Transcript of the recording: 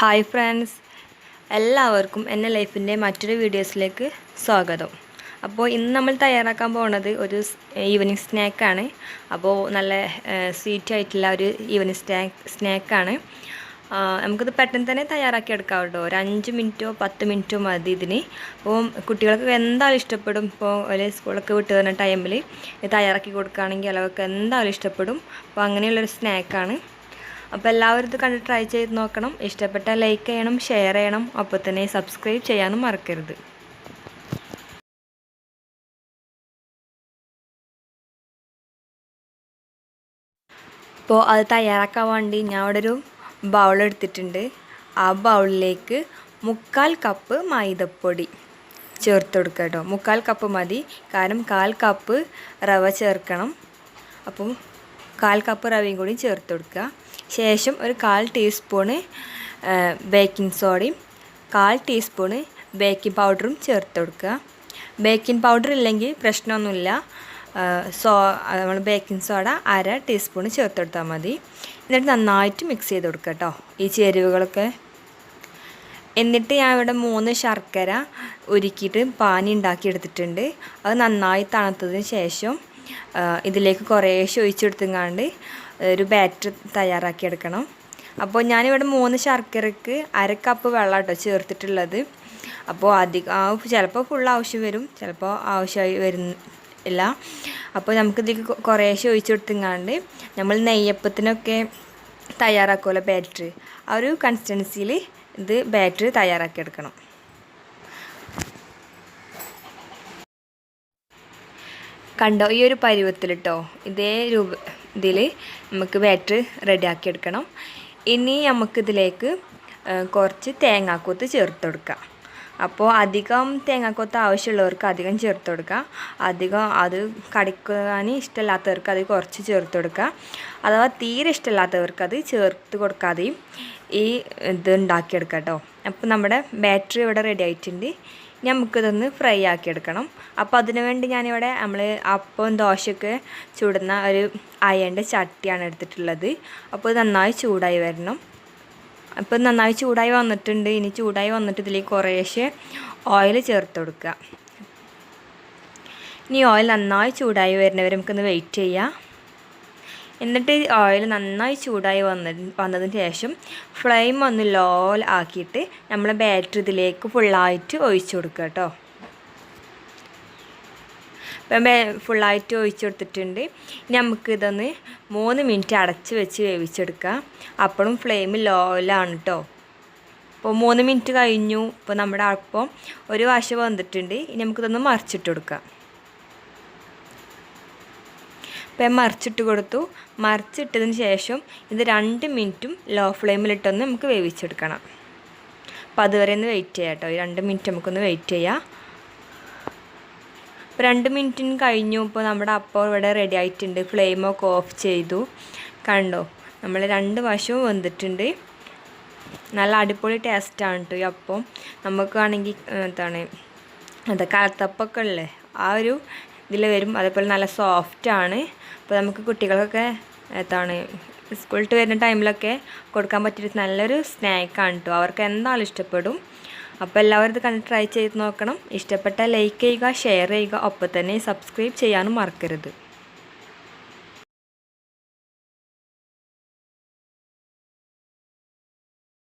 Hi friends. എല്ലാവർക്കും എന്റെ ലൈഫിന്റെ മറ്റൊരു വീഡിയോസിലേക്ക് സ്വാഗതം. അപ്പോൾ ഇന്ന് നമ്മൾ തയ്യാറാക്കാൻ പോകുന്നത് ഒരു ഈവനിങ് സ്നാക്കാണ്. അപ്പോൾ നല്ല സ്വീറ്റ് ആയിട്ടുള്ള ഒരു ഈവനിങ് സ്നാക്ക് സ്നാക്കാണ്. നമുക്കിത് പെട്ടെന്ന് തന്നെ തയ്യാറാക്കി എടുക്കാം കേട്ടോ. ഒരു അഞ്ച് മിനിറ്റോ പത്ത് മിനിറ്റോ മതി ഇതിന്. അപ്പോൾ കുട്ടികൾക്ക് എന്തായാലും ഇഷ്ടപ്പെടും. ഇപ്പോൾ ഒരു സ്കൂളൊക്കെ വിട്ട് വരുന്ന ടൈമിൽ തയ്യാറാക്കി കൊടുക്കുകയാണെങ്കിൽ അവർക്ക് എന്തായാലും ഇഷ്ടപ്പെടും. അപ്പോൾ അങ്ങനെയുള്ളൊരു സ്നാക്കാണ്. അപ്പോൾ എല്ലാവരും ഇത് കണ്ട് ട്രൈ ചെയ്ത് നോക്കണം. ഇഷ്ടപ്പെട്ട ലൈക്ക് ചെയ്യണം ഷെയർ ചെയ്യണം. അപ്പോൾ തന്നെ സബ്സ്ക്രൈബ് ചെയ്യാനും മറക്കരുത്. ഞാൻ അവിടെ ഒരു ബൗൾ എടുത്തിട്ടുണ്ട്. ആ ബൗളിലേക്ക് കപ്പ് മൈദപ്പൊടി കൊടുക്കുക കപ്പ് മതി. കാരണം കപ്പ് റവ ചേർക്കണം. കാൽ കപ്പ് റവയും കൂടി ചേർത്ത് കൊടുക്കുക. ശേഷം ഒരു കാൽ ടീസ്പൂണ് ബേക്കിംഗ് സോഡയും കാൽ ടീസ്പൂണ് ബേക്കിംഗ് പൗഡറും ചേർത്ത് കൊടുക്കുക. ബേക്കിംഗ് പൗഡർ ഇല്ലെങ്കിൽ പ്രശ്നമൊന്നുമില്ല. സോ നമ്മൾ ബേക്കിംഗ് സോഡ അര ടീസ്പൂൺ ചേർത്ത് കൊടുത്താൽ മതി. എന്നിട്ട് നന്നായിട്ട് മിക്സ് ചെയ്ത് കൊടുക്കുക കേട്ടോ. ഈ ചേരുവകളൊക്കെ. എന്നിട്ട് ഞാൻ ഇവിടെ മൂന്ന് ശർക്കര ഉരുക്കിയിട്ട് പാനി ഉണ്ടാക്കി എടുത്തിട്ടുണ്ട്. അത് നന്നായി തണുത്തതിന് ശേഷം ഇതിലേക്ക് കുറേശ്ശെ ഒഴിച്ചെടുത്തുങ്ങാണ്ട് ഒരു ബാറ്റർ തയ്യാറാക്കിയെടുക്കണം. അപ്പോൾ ഞാനിവിടെ മൂന്ന് ശർക്കരക്ക് അര കപ്പ് വെള്ളം കേട്ടോ ചേർത്തിട്ടുള്ളത്. അപ്പോൾ അധികം ചിലപ്പോൾ ഫുൾ ആവശ്യം വരും ചിലപ്പോൾ ആവശ്യമായി വരുന്നില്ല അപ്പോൾ നമുക്കിതിലേക്ക് കുറേശ്ശെ ഒഴിച്ചെടുത്തുങ്ങാണ്ട് നമ്മൾ നെയ്യപ്പത്തിനൊക്കെ തയ്യാറാക്കുമല്ലോ ബാറ്ററി ആ ഒരു കൺസിസ്റ്റൻസിയിൽ ഇത് ബാറ്ററി തയ്യാറാക്കി കണ്ടോ ഈ ഒരു പരുവത്തിൽ കേട്ടോ ഇതേ രൂപ ഇതിൽ നമുക്ക് ബാറ്റർ റെഡിയാക്കി എടുക്കണം. ഇനി നമുക്കിതിലേക്ക് കുറച്ച് തേങ്ങാക്കൊത്ത് ചേർത്ത് കൊടുക്കാം. അപ്പോൾ അധികം തേങ്ങാക്കൊത്ത് ആവശ്യമുള്ളവർക്ക് അധികം ചേർത്ത് കൊടുക്കുക അധികം അത് കടിക്കാൻ ഇഷ്ടമില്ലാത്തവർക്ക് അത് കുറച്ച് ചേർത്ത് കൊടുക്കുക അഥവാ തീരെ ഇഷ്ടമില്ലാത്തവർക്ക് അത് ചേർത്ത് കൊടുക്കാതെയും ഈ ഇത് ഉണ്ടാക്കിയെടുക്കാം കേട്ടോ അപ്പോൾ നമ്മുടെ ബാറ്ററി ഇവിടെ റെഡി ആയിട്ടുണ്ട്. നമുക്കിതൊന്ന് ഫ്രൈ ആക്കിയെടുക്കണം. അപ്പോൾ അതിനു വേണ്ടി ഞാനിവിടെ നമ്മൾ അപ്പം ദോശയൊക്കെ ചൂടുന്ന ഒരു അയന്റെ ചട്ടിയാണ് എടുത്തിട്ടുള്ളത്. അപ്പോൾ നന്നായി ചൂടായി വരണം. അപ്പോൾ നന്നായി ചൂടായി വന്നിട്ടുണ്ട്. ഇനി ചൂടായി വന്നിട്ട് ഇതിലേക്ക് കുറേശ്ശെ ഓയിൽ ചേർത്ത് കൊടുക്കുക. ഇനി ഓയിൽ നന്നായി ചൂടായി വരുന്നവരെ നമുക്കൊന്ന് വെയിറ്റ് ചെയ്യാം. എന്നിട്ട് ഓയിൽ നന്നായി ചൂടായി വന്ന വന്നതിന് ശേഷം ഫ്ലെയിം ഒന്ന് ലോ ആക്കിയിട്ട് നമ്മൾ ബാറ്ററി ഇതിലേക്ക് ഫുള്ളായിട്ട് ഒഴിച്ചു കൊടുക്കുക കേട്ടോ. ഫുള്ളായിട്ട് ഒഴിച്ചു കൊടുത്തിട്ടുണ്ട്. ഇനി നമുക്ക് ഇതൊന്ന് മൂന്ന് മിനിറ്റ് അടച്ച് വെച്ച് വേവിച്ചെടുക്കാം അപ്പോഴും ഫ്ലെയിം ലോയിലാണ് കേട്ടോ. അപ്പോൾ മൂന്ന് മിനിറ്റ് കഴിഞ്ഞു. ഇപ്പോൾ നമ്മുടെ അപ്പം ഒരു വശം വന്നിട്ടുണ്ട്. ഇനി നമുക്കിതൊന്ന് മറിച്ചിട്ട് കൊടുക്കാം. ഇപ്പം മറിച്ചിട്ട് കൊടുത്തു. മറിച്ചിട്ടതിന് ശേഷം ഇത് രണ്ട് മിനിറ്റും ലോ ഫ്ലെയിമിലിട്ടൊന്ന് നമുക്ക് വേവിച്ചെടുക്കണം. അപ്പം അതുവരെ ഒന്ന് വെയിറ്റ് ചെയ്യാം കേട്ടോ. രണ്ട് മിനിറ്റ് നമുക്കൊന്ന് വെയിറ്റ് ചെയ്യാം. ഇപ്പം രണ്ട് മിനിറ്റിന് കഴിഞ്ഞു. ഇപ്പോൾ നമ്മുടെ അപ്പം ഇവിടെ റെഡി ആയിട്ടുണ്ട്. ഫ്ലെയിമൊക്കെ ഓഫ് ചെയ്തു. കണ്ടോ? നമ്മൾ രണ്ട് വശവും വന്നിട്ടുണ്ട് നല്ല അടിപൊളി ടേസ്റ്റാണ് കേട്ടോ ഈ അപ്പം. നമുക്ക് നമുക്കാണെങ്കിൽ എന്താണ് എന്താ കലത്തപ്പൊക്കെ ഉള്ളേ ആ ഒരു ഇതിൽ വരും. അതേപോലെ നല്ല സോഫ്റ്റ് ആണ്. അപ്പോൾ നമുക്ക് കുട്ടികൾക്കൊക്കെ എന്താണ് സ്കൂളിട്ട് വരുന്ന ടൈമിലൊക്കെ കൊടുക്കാൻ പറ്റിയ നല്ലൊരു സ്നാക്കാണ് കേട്ടോ അവർക്ക് എന്തായാലും ഇഷ്ടപ്പെടും. അപ്പോൾ എല്ലാവരും ഇത് കണ്ട് ട്രൈ ചെയ്ത് നോക്കണം. ഇഷ്ടപ്പെട്ട ലൈക്ക് ചെയ്യുക ഷെയർ ചെയ്യുക. ഒപ്പം തന്നെ സബ്സ്ക്രൈബ് ചെയ്യാനും മറക്കരുത്.